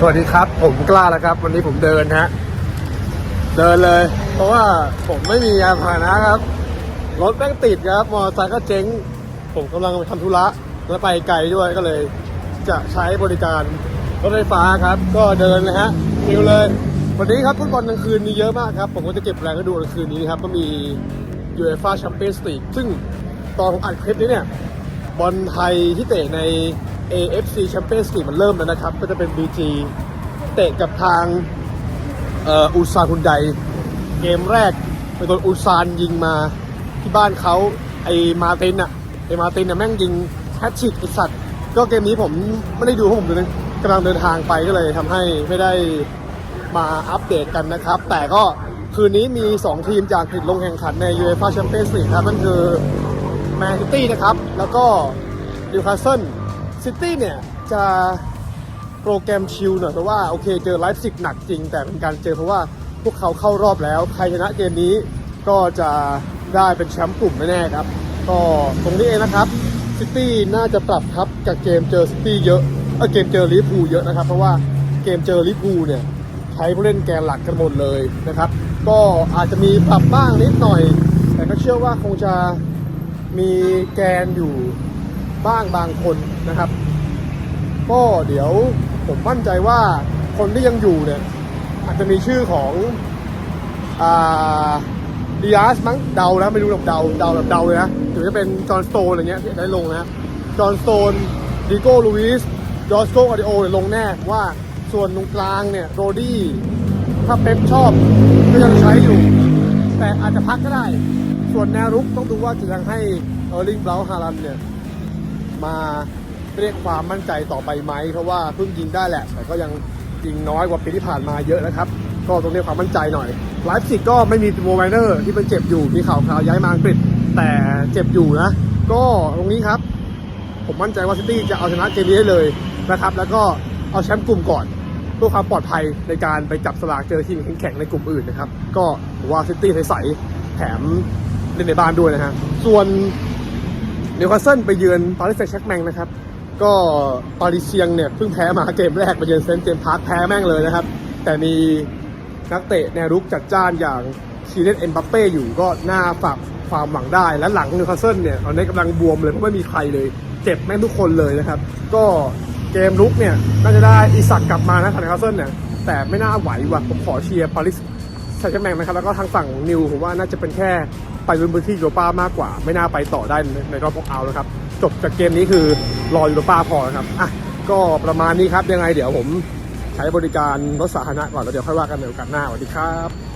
สวัสดีครับ ผมกล้าแล้วครับ วันนี้ผมเดินฮะ เดินเลย เพราะว่าผมไม่มียานพาหนะครับ รถแม่งติดครับ มอเตอร์ไซค์ก็เจ๊ง ผมกำลังไปทำธุระแล้วไปไกลด้วยก็เลย จะใช้บริการรถไฟฟ้าครับ ก็เดินนะฮะนิวเลย วันนี้ครับฟุตบอลกลางคืนมีเยอะมากครับ ผมก็จะเก็บแรงก็ดูกลางคืนนี้ครับ ก็มี UEFA Champions League ซึ่งตอนผมอัดคลิปนี้เนี่ยบอลไทยที่เตะใน AFC Champions League มันเริ่มแล้วนะครับ ก็จะเป็น BG เตะกับทางอุซานฮุนไดเกมแรกเป็นโดนอุซานยิงมาที่บ้านเขาไอมาตินอะไอมาตินอะแม่งยิงแฮตชิกไอสัตว์ ก็เกมนี้ผมไม่ได้ดูเพราะกำลังเดินทางไปก็เลยทำให้ไม่ได้มาอัปเดตกันนะครับ แต่ก็คืนนี้มี 2 ทีมจากผิดลงแข่งขันใน UEFA Champions League ครับนั่นคือแมนซิตี้นะครับ แล้วก็ดิวคาสเซิล ซิตี้เนี่ยจะโปรแกรมชิลหน่อยเพราะว่าโอเคเจอไลฟ์ซิกหนักจริง แต่เป็นการเจอเพราะว่าพวกเขาเข้ารอบแล้ว ใครชนะเกมนี้ก็จะได้เป็นแชมป์กลุ่มแน่ๆครับ ก็ตรงนี้เองนะครับซิตี้น่าจะปรับทับกับเกมเจอซิตี้เยอะเออเกมเจอลิเวอร์พูเยอะนะครับ เพราะว่าเกมเจอลิเวอร์พูเนี่ยใช้ผู้เล่นแกนหลักกันหมดเลยนะครับ ก็อาจจะมีปรับบ้างนิดหน่อย แต่ก็เชื่อว่าคงจะมีแกนอยู่ บ้างบางคนนะครับ ก็เดี๋ยวผมมั่นใจว่าคนที่ยังอยู่เนี่ยอาจจะมีชื่อของอ่าดิอาสมั้งเดาแล้วไม่รู้หรอกเดาเดาแบบเดาเลยนะหรือจะเป็นจอห์นสโตนอะไรเงี้ยที่ได้ลงนะจอห์นสโตนดิโก้ลูอิสจอร์สโกอาดิโอเนี่ยลงแน่ว่าส่วนตรงกลางเนี่ยโรดี้ถ้าเป๊ปชอบก็ยังใช้อยู่ แต่อาจจะพักก็ได้ ส่วนแนวรุกต้องดูว่าจะยังให้เออร์ลิงเบลฮารันเนี่ย มาเรียกความมั่นใจต่อไปไหมเพราะว่าเพิ่งยิงได้แหละ แต่ก็ยังยิงน้อยกว่าปีที่ผ่านมาเยอะนะครับ ก็ต้องเรียกความมั่นใจหน่อยไลฟ์ซิกก็ไม่มีโมไวเนอร์ที่เป็นเจ็บอยู่มีข่าวคราวย้ายมาอังกฤษแต่เจ็บอยู่นะ ก็ตรงนี้ครับ ผมมั่นใจว่าซิตี้จะเอาชนะเกมนี้ได้เลยนะครับ แล้วก็เอาแชมป์กลุ่มก่อนเพื่อความปลอดภัยในการไปจับสลากเจอทีมแข็งในกลุ่มอื่นนะครับ ก็ว่าซิตี้ใสๆแถมเล่นในบ้านด้วยนะฮะส่วน นิวคาสเซิลไปเยือนปารีสแซงต์แชร์กแมงนะครับ ก็ปารีสเซียงเนี่ยเพิ่งแพ้มาเกมแรกไปเยือนเซนต์เจมส์พาร์คแพ้แม่งเลยนะครับ แต่มีนักเตะแนวรุกจัดจ้านอย่างคีเลนเอ็มบัปเป้อยู่ก็น่าฝากความหวังได้ และหลังนิวคาสเซิลเนี่ยตอนนี้กำลังบวมเลยเพราะไม่มีใครเลย เจ็บแม่งทุกคนเลยนะครับ ก็เกมรุกเนี่ยน่าจะได้อิสักกลับมานะทางนิวคาสเซิลเนี่ยแต่ไม่น่าไหวว่ะผมขอเชียร์ปารีสแซงต์แชร์กแมงนะครับแล้วก็ทางฝั่งนิวผมว่าน่าจะเป็นแค่ ไปลุ้นพื้นที่ยูโรป้ามากกว่า ไม่น่าไปต่อได้ในรอบพวกเอาแล้วครับ จบจากเกมนี้คือรอยูโรป้าพอครับอะก็ประมาณนี้ครับยังไงเดี๋ยวผมใช้บริการรถสาธารณะก่อนแล้วเดี๋ยวค่อยว่ากันในโอกาสหน้าสวัสดีครับ